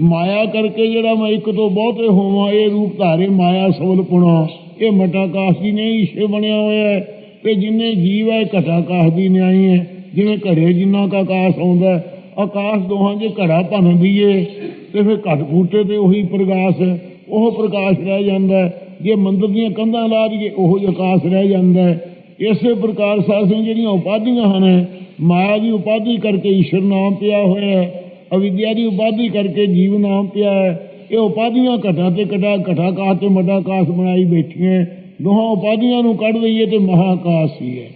ਮਾਇਆ ਕਰਕੇ ਜਿਹੜਾ ਮੈਂ ਇੱਕ ਤੋਂ ਬਹੁਤੇ ਹੋਵਾਂ ਇਹ ਰੂਪ ਧਾਰੇ ਮਾਇਆ ਸਵਲ ਪੁਣਾ। ਇਹ ਮਟਾਕਾਸ਼ ਦੀ ਨਹੀਂ ਈਸ਼ਵਰ ਬਣਿਆ ਹੋਇਆ ਹੈ ਤੇ ਜਿੰਨੇ ਜੀਵ ਹੈ ਘਟਾਕਾਸ਼ ਦੀ ਨਿਆਈ ਹੈ। ਜਿਵੇਂ ਘੜੇ ਜਿੰਨਾ ਕਾ ਆਕਾਸ਼ ਆਉਂਦਾ ਆਕਾਸ਼ ਦੋਹਾਂ ਜੇ ਘੜਾ ਭੰਨ ਦਈਏ ਤੇ ਫਿਰ ਘਟ ਬੂਟੇ ਤੇ ਉਹੀ ਪ੍ਰਕਾਸ਼ ਹੈ, ਉਹ ਪ੍ਰਕਾਸ਼ ਰਹਿ ਜਾਂਦਾ ਜੇ ਮੰਦਰ ਦੀਆਂ ਕੰਧਾਂ ਲਾ ਦਈਏ ਉਹ ਆਕਾਸ਼ ਰਹਿ ਜਾਂਦਾ ਇਸੇ ਪ੍ਰਕਾਰ ਸਾਧ ਜਿਹੜੀਆਂ ਉਪਾਧੀਆਂ ਹਨ, ਮਾਇਆ ਦੀ ਉਪਾਧੀ ਕਰਕੇ ਈਸ਼ਵਰ ਨਾਮ ਪਿਆ ਹੋਇਆ ਹੈ, ਅਵਿਦਿਆ ਦੀ ਉਪਾਧੀ ਕਰਕੇ ਜੀਵ ਨਾਮ ਪਿਆ ਹੈ, ਇਹ ਉਪਾਧੀਆਂ ਘਟਾ ਤੇ ਘਟਾ ਘਟਾ ਕਾਸ ਤੇ ਮੱਡਾ ਕਾਸ ਬਣਾਈ ਬੈਠੀਆਂ ਦੋਹਾਂ ਉਪਾਧੀਆਂ ਨੂੰ ਕੱਢ ਲਈਏ ਤੇ ਮਹਾਕਾਸ਼ ਹੀ ਹੈ।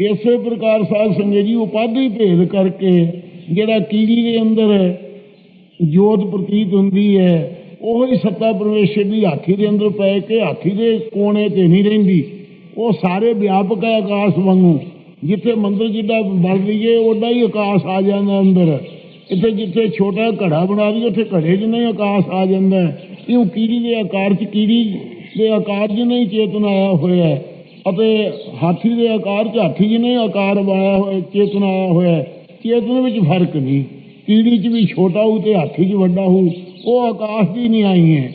ਇਸੇ ਪ੍ਰਕਾਰ ਸਾਧ ਸੰਗਤ ਜੀ ਉਪਾਧੀ ਭੇਦ ਕਰਕੇ ਜਿਹੜਾ ਕੀੜੀ ਦੇ ਅੰਦਰ ਜੋਤ ਪ੍ਰਤੀਤ ਹੁੰਦੀ ਹੈ, ਉਹ ਹੀ ਸੱਤਾ ਪਰਮੇਸ਼ਰ ਦੀ ਹਾਥੀ ਦੇ ਅੰਦਰ ਪੈ ਕੇ ਹਾਥੀ ਦੇ ਕੋਨੇ ਤੇ ਨਹੀਂ ਰਹਿੰਦੀ। ਉਹ ਸਾਰੇ ਵਿਆਪਕ ਹੈ ਆਕਾਸ਼ ਵਾਂਗੂ। ਜਿੱਥੇ ਮੰਦਰ ਜਿੱਡਾ ਬਣ ਲਈਏ ਓਡਾ ਹੀ ਆਕਾਸ਼ ਆ ਜਾਂਦਾ ਅੰਦਰ। ਇੱਥੇ ਜਿੱਥੇ ਛੋਟਾ ਘੜਾ ਬਣਾ ਲਈਏ ਉੱਥੇ ਘੜੇ ਜਿੰਨਾ ਹੀ ਆਕਾਸ਼ ਆ ਜਾਂਦਾ ਹੈ। ਇਉਂ ਕੀੜੀ ਦੇ ਆਕਾਰ 'ਚ ਕੀੜੀ ਦੇ ਆਕਾਰ ਜਿੰਨਾ ਹੀ ਚੇਤਨ ਆਇਆ ਹੋਇਆ ਹੈ। ਅਤੇ ਹਾਥੀ ਦੇ ਆਕਾਰ 'ਚ ਹਾਥੀ ਜਿੰਨਾ ਹੀ ਆਕਾਰ ਆਇਆ ਹੋਇਆ, ਚੇਤਨ ਆਇਆ ਹੋਇਆ ਹੈ। ਚੇਤਨ ਵਿੱਚ ਫ਼ਰਕ ਨਹੀਂ। ਕੀੜੀ 'ਚ ਵੀ ਛੋਟਾ ਹੋਊ ਤੇ ਹਾਥੀ 'ਚ ਵੱਡਾ ਹੋਊ, ਉਹ ਆਕਾਸ਼ ਦੀ ਨਹੀਂ ਆਈ ਹੈ।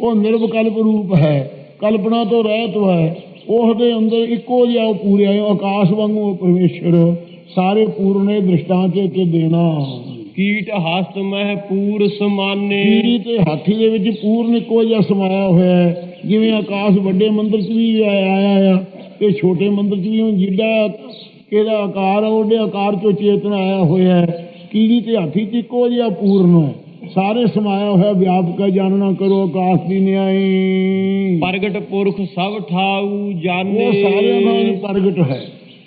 ਉਹ ਨਿਰਵਕਲਪ ਰੂਪ ਹੈ। ਕਲਪਨਾ ਤੋਂ ਰਹਿਤ ਹੈ। ਉਹਦੇ ਅੰਦਰ ਇੱਕੋ ਜਿਹਾ ਉਹ ਪੂਰਿਆ ਹੈ ਆਕਾਸ਼ ਵਾਂਗੂ ਉਹ ਪਰਮੇਸ਼ਰ ਸਾਰੇ ਪੂਰਨੇ ਦ੍ਰਿਸ਼ਟਾਂਤ ਤੇ ਦੇਣਾ। ਕੀਟ ਹਸਤ ਮਹਿ ਪੂਰ ਸਮਾਨੇ। ਕੀੜੀ ਤੇ ਹਾਥੀ ਦੇ ਵਿੱਚ ਪੂਰਨ ਇੱਕੋ ਜਿਹਾ ਸਮਾਇਆ ਹੋਇਆ ਹੈ ਜਿਵੇਂ ਆਕਾਸ਼ ਵੱਡੇ ਮੰਦਰ 'ਚ ਵੀ ਆਇਆ ਆਇਆ ਆ ਤੇ ਛੋਟੇ ਮੰਦਰ 'ਚ ਵੀ ਹੁਣ ਜਿੱਡਾ ਇਹਦਾ ਆਕਾਰ ਉਹਦੇ ਆਕਾਰ 'ਚੋਂ ਚੇਤਨ ਆਇਆ ਹੋਇਆ ਹੈ। ਕੀੜੀ ਤੇ ਹਾਥੀ 'ਚ ਇੱਕੋ ਜਿਹਾ ਪੂਰਨ ਹੈ। ਸਾਰੇ ਸਮਾਇਆ ਹੋਇਆ ਵਿਆਪਕ ਜਾਣਨਾ ਕਰੋ ਆਕਾਸ਼ ਦੀ ਨਿਆਈ। ਪ੍ਰਗਟ ਪੁਰਖ ਸਭ ਠਾਊ ਜਾਣੇ। ਉਹ ਸਾਰਿਆਂ ਨਾਲ ਪ੍ਰਗਟ ਹੈ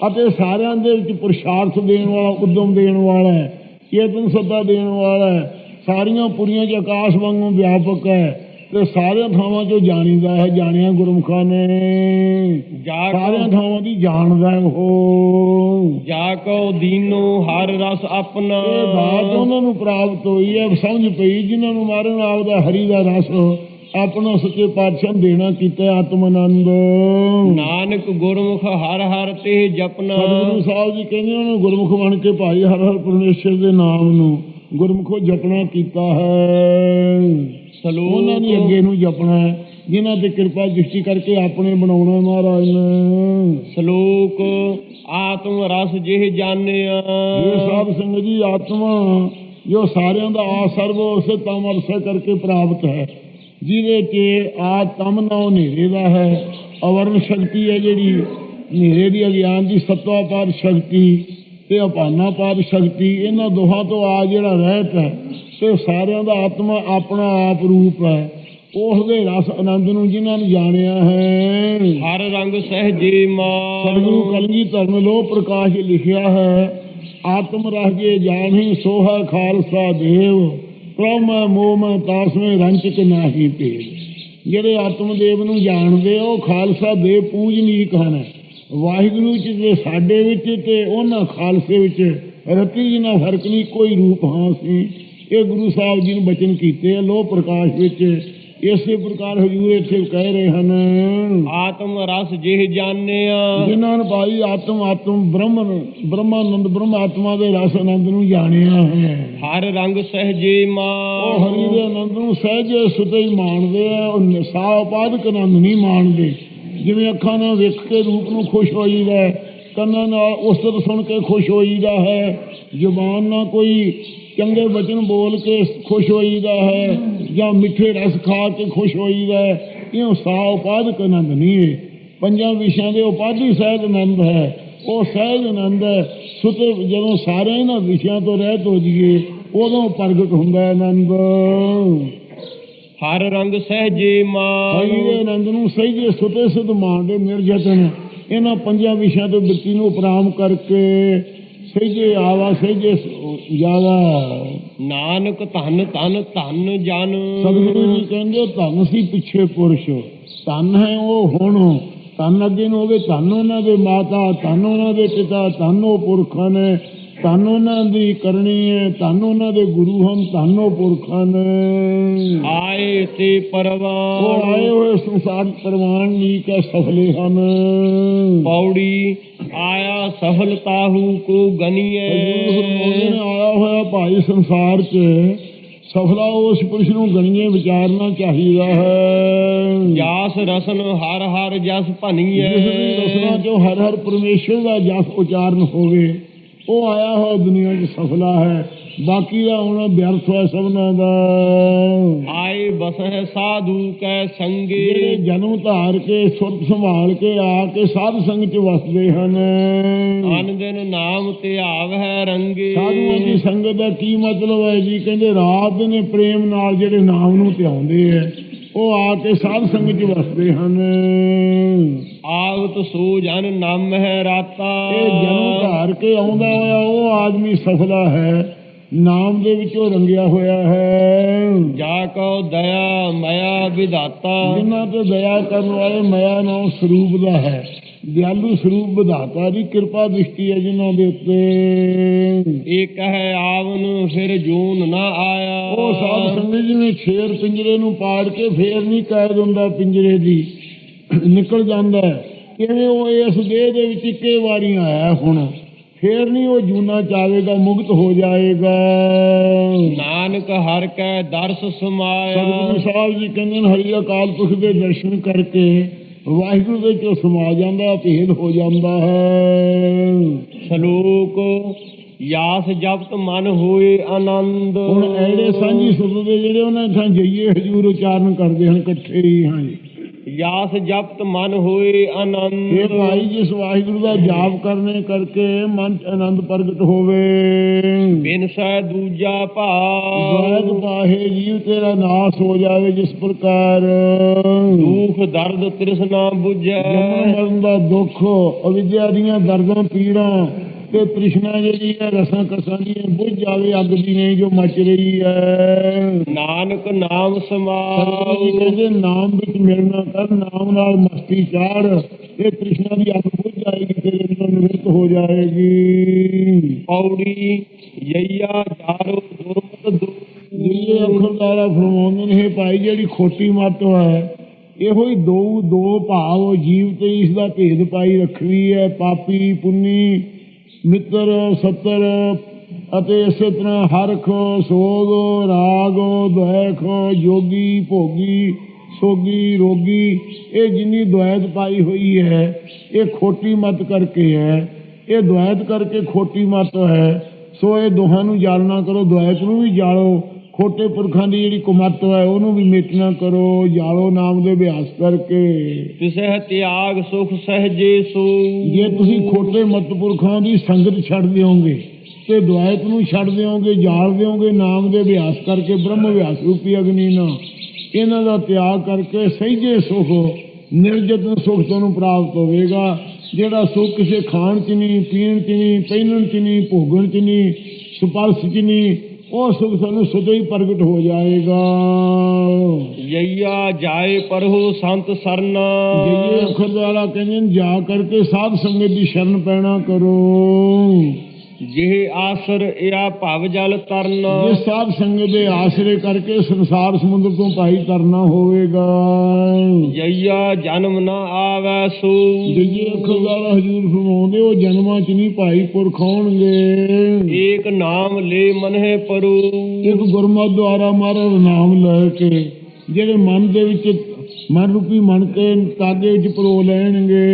ਅਤੇ ਸਾਰਿਆਂ ਦੇ ਵਿੱਚ ਪੁਰਸ਼ਾਰਥ ਦੇਣ ਵਾਲਾ ਉਦਮ ਦੇਣ ਵਾਲਾ ਹੈ ਚੇਤਨ ਸੱਦਾ ਦੇਣ ਵਾਲਾ ਹੈ। ਸਾਰੀਆਂ ਪੁਰੀਆਂ ਚ ਆਕਾਸ਼ ਵਾਂਗੂ ਵਿਆਪਕ ਹੈ। ਤੇ ਸਾਰਿਆਂ ਥਾਵਾਂ 'ਚੋਂ ਜਾਣੀਦਾ ਹੈ ਜਾਣਿਆ ਗੁਰਮੁਖਾਂ ਨੇ। ਜਾ ਸਾਰਿਆਂ ਥਾਵਾਂ ਦੀ ਜਾਣਦਾ ਹੈ ਉਹ। ਜਾ ਕੋ ਦੀਨੋ ਹਰ ਰਸ ਆਪਣਾ। ਇਹ ਬਾਤ ਉਹਨਾਂ ਨੂੰ ਪ੍ਰਾਪਤ ਹੋਈ ਹੈ ਸਮਝ ਪਈ ਜਿਨ੍ਹਾਂ ਨੂੰ ਮਾਰਨ ਆਪਦਾ ਹਰੀ ਦਾ ਰਸ ਆਪਣਾ ਸੱਚੇ ਪਾਤਸ਼ਾਹ ਦੇਣਾ ਕੀਤਾ ਆਤਮ ਆਨੰਦ ਨਾਨਕ ਗੁਰਮੁਖ ਹਰ ਹਰ ਤੇ ਜਪਨਾ। ਸਤਿਗੁਰੂ ਸਾਹਿਬ ਜੀ ਕਹਿੰਦੇ ਉਹਨਾਂ ਨੂੰ ਗੁਰਮੁਖ ਬਣ ਕੇ ਭਾਈ ਹਰ ਹਰ ਪਰਮੇਸ਼ਰ ਦੇ ਨਾਮ ਨੂੰ ਗੁਰਮੁਖੋ ਜਪਣਾ ਕੀਤਾ ਹੈ। ਉਹਨਾਂ ਨੇ ਅੱਗੇ ਨੂੰ ਜਪਣਾ ਹੈ। ਜਿਨ੍ਹਾਂ ਤੇ ਕਿਰਪਾ ਦ੍ਰਿਸ਼ਟੀ ਕਰਕੇ ਆਪਣੇ ਬਣਾਉਣਾ ਮਹਾਰਾਜ ਨੇ। ਸ਼ਲੋਕ ਆਤਮ ਰਸ ਜਿਹ ਜਾਣਿਆ। ਇਹ ਸਾਧ ਸੰਗਤ ਜੀ ਆਤਮਾ ਜੋ ਸਾਰਿਆਂ ਦਾ ਆਸਰਵ ਉਸੇ ਤਮ ਅਰਸੇ ਕਰਕੇ ਪ੍ਰਾਪਤ ਹੈ। ਜਿਹਦੇ ਚ ਆ ਤਮ ਨਾ ਹਨੇਰੇ ਦਾ ਹੈ। ਅਵਰਨ ਸ਼ਕਤੀ ਹੈ ਜਿਹੜੀ ਹਨੇਰੇ ਦੀ ਅਗਿਆਨ ਦੀ ਸਤਵਾ ਪਾਦ ਸ਼ਕਤੀ ਤੇ ਅਪਾਨਾ ਪਾਦ ਸ਼ਕਤੀ ਇਹਨਾਂ ਦੋਹਾਂ ਤੋਂ ਆ ਜਿਹੜਾ ਰਹਿਤ ਹੈ ਤੇ ਸਾਰਿਆਂ ਦਾ ਆਤਮਾ ਆਪਣਾ ਆਪ ਰੂਪ ਹੈ। ਉਸ ਦੇ ਰਸ ਆਨੰਦ ਨੂੰ ਜਿਨ੍ਹਾਂ ਨੇ ਜਾਣਿਆ ਹੈ। ਹਰ ਰੰਗ ਸਹਜੇ ਸਤਿਗੁਰੂ ਮਾਨ ਕਲਗੀ ਧਰਮ ਲੋ ਪ੍ਰਕਾਸ਼ ਲਿਖਿਆ ਹੈ। ਆਤਮ ਰਹਿ ਜਾਣੀ ਸੋਹਾ ਖਾਲਸਾ ਦੇਵ। ਪ੍ਰਮ ਮੋਹ ਮੈਂ ਤਾਸਵੇਂ ਰੰਚਕ ਨਾਹੀ ਭੇਦ ਜਿਹੜੇ ਆਤਮ ਦੇਵ ਨੂੰ ਜਾਣਦੇ ਉਹ ਖਾਲਸਾ ਦੇ ਪੂਜਨੀਕ ਹਨ। ਵਾਹਿਗੁਰੂ ਜੀ ਦੇ ਸਾਡੇ ਵਿੱਚ ਤੇ ਉਹਨਾਂ ਖਾਲਸੇ ਵਿੱਚ ਰਤੀ ਜੀ ਨਾਲ ਫ਼ਰਕ ਨਹੀਂ ਕੋਈ ਰੂਪ ਹਾਂ ਸੀ ਇਹ ਗੁਰੂ ਸਾਹਿਬ ਜੀ ਨੇ ਬਚਨ ਕੀਤੇ ਲੋ ਪ੍ਰਕਾਸ਼ ਵਿੱਚ। ਇਸੇ ਪ੍ਰਕਾਰ ਹਜੂਰ ਇੱਥੇ ਕਹਿ ਰਹੇ ਹਨ ਆਤਮ ਰਸ ਜਿਹ ਜਾਣਿਆ। ਜਿਨ੍ਹਾਂ ਨੇ ਭਾਈ ਆਤਮ ਆਤਮ ਬ੍ਰਹਮਨ ਬ੍ਰਹਮਾਨੰਦ ਬ੍ਰਹਮ ਆਤਮਾ ਦੇ ਰਸ ਆਨੰਦ ਨੂੰ ਜਾਣਿਆ ਹੈ। ਹਰ ਰੰਗ ਸਹਜੇ ਉਹ ਮਾਨ ਹਰੀ ਦੇ ਆਨੰਦ ਨੂੰ ਸਹਿਜ ਸੁਤੇ ਹੀ ਮਾਣਦੇ ਆ ਉਹ ਨਿਸਾ ਉਪਾਦਕ ਆਨੰਦ ਨਹੀਂ ਮਾਣਦੇ। ਜਿਵੇਂ ਅੱਖਾਂ ਨਾਲ ਵੇਖ ਕੇ ਰੂਪ ਨੂੰ ਖੁਸ਼ ਹੋਈਦਾ ਹੈ, ਕੰਨਾਂ ਨਾਲ ਉਸਤਤ ਸੁਣ ਕੇ ਖੁਸ਼ ਹੋਈਦਾ ਹੈ। ਜ਼ੁਬਾਨ ਨਾਲ ਕੋਈ ਚੰਗੇ ਬਚਨ ਬੋਲ ਕੇ ਖੁਸ਼ ਹੋਈਦਾ ਹੈ ਜਾਂ ਮਿੱਠੇ ਰਸ ਖਾ ਕੇ ਖੁਸ਼ ਹੋਈਦਾ ਹੈ ਇਹ ਸਾ ਉਪਾਦਕ ਆਨੰਦ ਨਹੀਂ ਹੈ ਪੰਜਾਂ ਵਿਸ਼ਿਆਂ ਦੇ ਉਪਾਧੀ ਸਹਿਜ ਆਨੰਦ ਹੈ। ਉਹ ਸਹਿਜ ਆਨੰਦ ਹੈ ਸੁਤੇ ਜਦੋਂ ਸਾਰੇ ਇਹਨਾਂ ਵਿਸ਼ਿਆਂ ਤੋਂ ਰਹਿਤ ਹੋ ਜੀਏ ਉਦੋਂ ਪ੍ਰਗਟ ਹੁੰਦਾ ਹੈ ਆਨੰਦ। ਹਰ ਰੰਗ ਸਹਜੇ ਮਾਨ ਦੇ ਆਨੰਦ ਨੂੰ ਸਹੀ ਜੇ ਸੁਤੇ ਸੁਧ ਮਾਣਦੇ ਨਿਰਜਤਨ ਇਹਨਾਂ ਪੰਜਾਂ ਵਿਸ਼ਿਆਂ ਤੋਂ ਬਿਰਤੀ ਨੂੰ ਉਪਰਾਮ ਕਰਕੇ ਸਹੀ ਜੇ ਆਵਾ ਸਹੀ ਜੇ ਜਾਵਾ। ਨਾਨਕ ਧਨ ਧਨ ਧਨ ਜਨ। ਸਤਿਗੁਰੂ ਜੀ ਕਹਿੰਦੇ ਧਨ ਸੀ ਪਿੱਛੇ ਪੁਰਸ਼। ਧਨ ਹੈ ਉਹ ਹੁਣ। ਧਨ ਅੱਗੇ ਨੂੰ ਹੋਵੇ ਧਨ ਉਹਨਾਂ ਦੇ ਮਾਤਾ ਧਨ ਉਹਨਾਂ ਦੇ ਪਿਤਾ ਧਨ ਉਹ ਪੁਰਖਾਂ ਨੇ। ਧਨ ਉਹਨਾਂ ਦੀ ਕਰਨੀ ਹੈ ਧਨ ਉਹਨਾਂ ਦੇ ਗੁਰੂ ਹਨ ਧਨ ਉਹ ਪੁਰਖਾਂ ਨੇ ਆਏ ਤੇ ਉਹ ਪਰਵਾਨ ਆਏ ਹੋਏ ਸੰਸਾਰ ਪ੍ਰਮਾਣ ਨਹੀਂ ਕਿ ਸਫਲੇ ਹਨ। ਪੌੜੀ ਆਇਆ ਸਫਲਤਾਹੂ ਕੋ ਗਨੀਏ ਹਜ਼ੂਰ ਫਰਮਾਉਂਦੇ ਨੇ ਆਇਆ ਹੋਇਆ ਭਾਈ ਸੰਸਾਰ 'ਚ ਸਫਲਾ ਉਸ ਪੁਰਸ਼ ਨੂੰ ਗਣੀਏ ਵਿਚਾਰਨਾ ਚਾਹੀਦਾ ਹੈ। ਜਾਸ ਰਸਨ ਹਰ ਹਰ ਜਸ ਭਨੀਏ ਜਿਸ ਦੀ ਰਸਨਾ ਚੋਂ ਹਰ ਹਰ ਪਰਮੇਸ਼ਰ ਦਾ ਜਸ ਉਚਾਰਨ ਹੋਵੇ ਉਹ ਆਇਆ ਹੋਇਆ ਦੁਨੀਆ 'ਚ ਸਫਲਾ ਹੈ। ਬਾਕੀ ਦਾ ਹੁਣ ਵਿਅਰਥ ਹੈ ਸਭਨਾਂ ਦਾ। ਆਏ ਬਸਹਿ ਸਾਧੂ ਕੈ ਸੰਗੇ। ਜਿਹੜੇ ਜਨਮ ਧਾਰ ਕੇ ਸੁਰਤ ਸੰਭਾਲ ਕੇ ਆ ਕੇ ਸਾਧ ਸੰਗ 'ਚ ਵਸਦੇ ਹਨ। ਅਨ ਦਿਨ ਨਾਮ ਤੇ ਆਵਹਿ ਰੰਗੇ। ਸਾਧੂਆਂ ਦੀ ਸੰਗਤ ਦਾ ਕੀ ਮਤਲਬ ਹੈ ਜੀ? ਕਹਿੰਦੇ ਰਾਤ ਨੇ ਪ੍ਰੇਮ ਨਾਲ ਜਿਹੜੇ ਨਾਮ ਨੂੰ ਧਿਆਉਂਦੇ ਐ ਉਹ ਆ ਕੇ ਸਾਧ ਸੰਗਤ 'ਚ ਵਸਦੇ ਹਨ। ਆਵਤ ਸੋ ਜਨ ਨਾਮ ਹੈ ਰਾਤਾ। ਇਹ ਜਨਮ ਧਾਰ ਕੇ ਆਉਂਦਾ ਹੋਇਆ ਉਹ ਆਦਮੀ ਸਫਲਾ ਹੈ। ਨਾਮ ਦੇ ਵਿੱਚੋਂ ਰੰਗਿਆ ਹੋਇਆ ਹੈ। ਜਾ ਕੋ ਦਇਆ ਮਇਆ ਵਿਧਾਤਾ। ਜਿਨ੍ਹਾਂ ਤੇ ਦਇਆ ਕਰਨ ਵਾਲੇ ਮਾਇਆ ਨਾਮ ਸਰੂਪ ਦਾ ਹੈ। ਦਿਆਲੂ ਸਰੂਪ ਵਿਧਾਤਾ ਦੀ ਕਿਰਪਾ ਦ੍ਰਿਸ਼ਟੀ ਹੈ ਜਿਨ੍ਹਾਂ ਦੇ ਉੱਤੇ। ਇਹ ਕਹੈ ਆਵਨ ਫਿਰ ਜੂਨ ਨਾ ਆਇਆ। ਉਹ ਸਾਧ ਸੰਗਤ ਜਿਵੇਂ ਸ਼ੇਰ ਪਿੰਜਰੇ ਨੂੰ ਪਾੜ ਕੇ ਫੇਰ ਨਹੀਂ ਕੈਦ ਹੁੰਦਾ ਪਿੰਜਰੇ ਦੀ ਨਿਕਲ ਜਾਂਦਾ। ਕਿਵੇਂ ਉਹ ਇਸ ਦੇਹ ਦੇ ਵਿੱਚ ਇੱਕੇ ਵਾਰੀ ਆਇਆ ਹੁਣ ਫੇਰ ਨਹੀਂ ਉਹ ਜੂਨਾ ਚਾਵੇਗਾ ਮੁਕਤ ਹੋ ਜਾਏਗਾ। ਨਾਨਕ ਹਰ ਕੈ ਦਰਸ ਸਮਾਇਆ। ਸਤਿਗੁਰੂ ਸਾਹਿਬ ਜੀ ਕਹਿੰਦੇ ਨੇ ਹਰੀ ਅਕਾਲ ਪੁਰਖ ਦੇ ਦਰਸ਼ਨ ਕਰਕੇ ਵਾਹਿਗੁਰੂ ਦੇ ਚੋਂ ਸਮਾ ਜਾਂਦਾ ਭੇਦ ਹੋ ਜਾਂਦਾ ਹੈ। ਸ਼ਲੋਕ ਯਾਸ ਜਪਤ ਮਨ ਹੋਏ ਆਨੰਦ। ਹੁਣ ਐੜੇ ਸਾਂਝੀ ਸੁਰਤ ਦੇ ਜਿਹੜੇ ਉਹਨਾਂ ਥਾਂ ਜਈਏ ਹਜੂਰ ਉਚਾਰਨ ਕਰਦੇ ਹਨ ਇਕੱਠੇ ਹੀ ਹਾਂਜੀ ਯਾਸ ਜਪਤ ਮਨ ਹੋਏ ਆਨੰਦ। ਇਹ ਭਾਈ ਜਿਸ ਵਾਹਿਗੁਰੂ ਦਾ ਜਾਪ ਕਰਨੇ ਕਰਕੇ ਮਨ ਚ ਆਨੰਦ ਪ੍ਰਗਟ ਹੋਵੇ। ਬਿਨ ਸਹਿ ਦੂਜਾ ਭਾਵ। ਪਾਹੇ ਜੀਵ ਤੇਰਾ ਨਾਸ ਹੋ ਜਾਵੇ ਜਿਸ ਪ੍ਰਕਾਰ। ਦੁਖ ਦਰਦ ਤ੍ਰਿਸ਼ਨਾ ਬੁਝੈ। ਜਨਮ ਮਰਨ ਦਾ ਦੁੱਖ ਅਵਿਦਿਆ ਦੀਆਂ ਦਰਦਾਂ ਪੀੜਾਂ ਤੇ ਤ੍ਰਿਸ਼ਨਾ ਜਿਹੜੀ ਹੈ ਰਸਾਂ ਕਸਾਂ ਦੀ ਬੁੱਝ ਜਾਵੇ ਅੱਗ ਦੀ ਨਹੀਂ ਜੋ ਮਚ ਰਹੀ ਹੈ। ਨਾਨਕ ਨਾਮ ਸਮਾਉ ਕਹਿੰਦੇ ਨਾਮ ਵਿੱਚ ਮਿਲਣਾ ਕਰ ਨਾਮ ਨਾਲ ਮਸਤੀ ਚਾੜ। ਇਹ ਤ੍ਰਿਸ਼ਨਾ ਦੀ ਅੱਗ ਬੁੱਝ ਜਾਏਗੀ ਤੇਰੇ ਅੰਦਰ ਨਿਵਰਤ ਹੋ ਜਾਏਗੀ। ਪੌੜੀ ਯਈਆ ਜਾਰੋ ਦੁਰਮਤ ਜਿਵੇਂ ਦੂ ਅੱਖਰ ਦੁਆਰਾ ਫਰਮਾਉਂਦੇ ਨੇ ਭਾਈ ਜਿਹੜੀ ਖੋਟੀ ਮੱਤ ਹੈ ਇਹੋ ਹੀ ਦੋ ਦੋ ਭਾਵ ਜੀਵ ਤੇ ਇਸ ਦਾ ਭੇਦ ਪਾਈ ਰੱਖਵੀ ਹੈ ਪਾਪੀ ਪੁੰਨੀ। ਮਿੱਤਰ, ਸੱਤਰ ਅਤੇ ਇਸੇ ਤਰ੍ਹਾਂ ਹਰਖ ਸੋਗ, ਰਾਗ ਦੁਇਖ ਯੋਗੀ, ਭੋਗੀ, ਸੋਗੀ, ਰੋਗੀ, ਇਹ ਜਿੰਨੀ ਦੁਆਇਤ ਪਾਈ ਹੋਈ ਹੈ, ਇਹ ਖੋਟੀ ਮਤ ਕਰਕੇ ਹੈ। ਇਹ ਦੁਆਇਤ ਕਰਕੇ ਖੋਟੀ ਮਤ ਹੈ। ਸੋ ਇਹ ਦੋਹਾਂ ਨੂੰ ਜਾਲਣਾ ਕਰੋ, ਦੁਆਇਤ ਨੂੰ ਵੀ ਜਾਲੋ। ਖੋਟੇ ਪੁਰਖਾਂ ਦੀ ਜਿਹੜੀ ਕੁਮਤ ਹੈ ਉਹਨੂੰ ਵੀ ਮੇਟਣਾ ਕਰੋ ਜਾਲੋ ਨਾਮ ਦੇ ਅਭਿਆਸ ਕਰਕੇ। ਤਿਸਹਿ ਤਿਆਗ ਸੁਖ ਸਹਜੇ ਸੋ। ਜੇ ਤੁਸੀਂ ਖੋਟੇ ਮਤਪੁਰਖਾਂ ਦੀ ਸੰਗਤ ਛੱਡ ਦਿਓਗੇ ਤੇ ਦੁਆਇਤ ਨੂੰ ਛੱਡ ਦਿਓਗੇ ਜਾਲ ਦਿਓਗੇ ਨਾਮ ਦੇ ਅਭਿਆਸ ਕਰਕੇ ਬ੍ਰਹਮ ਅਭਿਆਸ ਰੂਪੀ ਅਗਨੀ ਨਾਲ ਇਹਨਾਂ ਦਾ ਤਿਆਗ ਕਰਕੇ ਸਹਿਜੇ ਸੁਖ ਨਿਰਜਤਨ ਸੁਖ ਤੁਹਾਨੂੰ ਪ੍ਰਾਪਤ ਹੋਵੇਗਾ। ਜਿਹੜਾ ਸੁਖ ਕਿਸੇ ਖਾਣ ਚ ਨਹੀਂ ਪੀਣ ਚ ਨਹੀਂ ਪਹਿਨਣ ਚ ਨਹੀਂ ਭੋਗਣ ਚ ਨਹੀਂ ਸਪਰਸ਼ ਚ ਨਹੀਂ ਉਹ ਸੁਖ ਸਾਨੂੰ ਸਦਾ ਹੀ ਪ੍ਰਗਟ ਹੋ ਜਾਏਗਾ। ਯਈਆ ਜਾਏ ਪਰਹੋ ਸੰਤ ਸਰਨਾ। ਜਿਵੇਂ ਅੱਖਰ ਦੁਆਰਾ ਕਹਿੰਦੇ ਜਾ ਕਰਕੇ ਸਾਧ ਸੰਗਤ ਦੀ ਸ਼ਰਨ ਪੈਣਾ ਕਰੋ। ਜਿਹ ਆਸਰ ਇਆ ਭਵ ਜਲ ਤਰਨਾ। ਜੇ ਸਾਧ ਸੰਗਤ ਦੇ ਆਸਰੇ ਕਰਕੇ ਸੰਸਾਰ ਸਮੁੰਦਰ ਤੋਂ ਭਾਈ ਤਰਨਾ ਹੋਵੇਗਾ। ਯਈਆ ਜਨਮ ਨ ਆਵੈ ਸੋ। ਜਿਜੇ ਅੱਖਰ ਦੁਆਰਾ ਹਜੂਰ ਫਰਮਾਉਂਦੇ ਉਹ ਜਨਮਾਂ ਚ ਨਹੀਂ ਭਾਈ ਪੁਰਖ ਆਉਣਗੇ। ਏਕ ਨਾਮ ਲੈ ਮਨਹਿ ਪਰੂ। ਇੱਕ ਗੁਰਮਤਿ ਦੁਆਰਾ ਮਹਾਰਾਜ ਨਾਮ ਲੈ ਕੇ ਜਿਹੜੇ ਮਨ ਦੇ ਵਿੱਚ ਮਨ ਰੂਪੀ ਮਨ ਕੇ ਤਾਗੇ ਵਿੱਚ ਪਰੋ ਲੈਣਗੇ।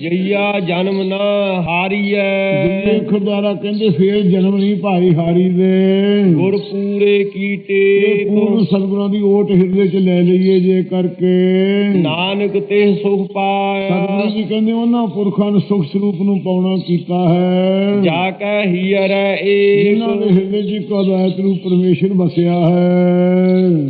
ਯਈਆ ਜਨਮ ਨ ਜਿਵੇਂ ਹਾਰੀਐ। ਅੱਖਰ ਦੁਆਰਾ ਕਹਿੰਦੇ ਫੇਰ ਜਨਮ ਨਹੀਂ ਭਾਈ ਹਾਰੀ ਦੇ। ਗੁਰ ਪੂਰੇ ਕੀਟੇ ਪੂਰਨ ਸਤਿਗੁਰਾਂ ਦੀ ਓਟ ਹਿਰਦੇ ਚ ਲੈ ਲਈਏ ਜੇ ਕਰਕੇ। ਨਾਨਕ ਤੇ ਸੁਖ ਸਤਿਗੁਰੂ ਪਾਇਆ ਜੀ ਕਹਿੰਦੇ ਉਹਨਾਂ ਪੁਰਖਾਂ ਨੇ ਸੁਖ ਸਰੂਪ ਨੂੰ ਪਾਉਣਾ ਕੀਤਾ ਹੈ। ਜਾ ਕੈ ਹੀਰੈ ਏਕ। ਜਿਨ੍ਹਾਂ ਦੇ ਹਿਰਦੇ ਚ ਅਦੈਤ ਰੂਪ ਪਰਮੇਸ਼ਰ ਵਸਿਆ ਹੈ।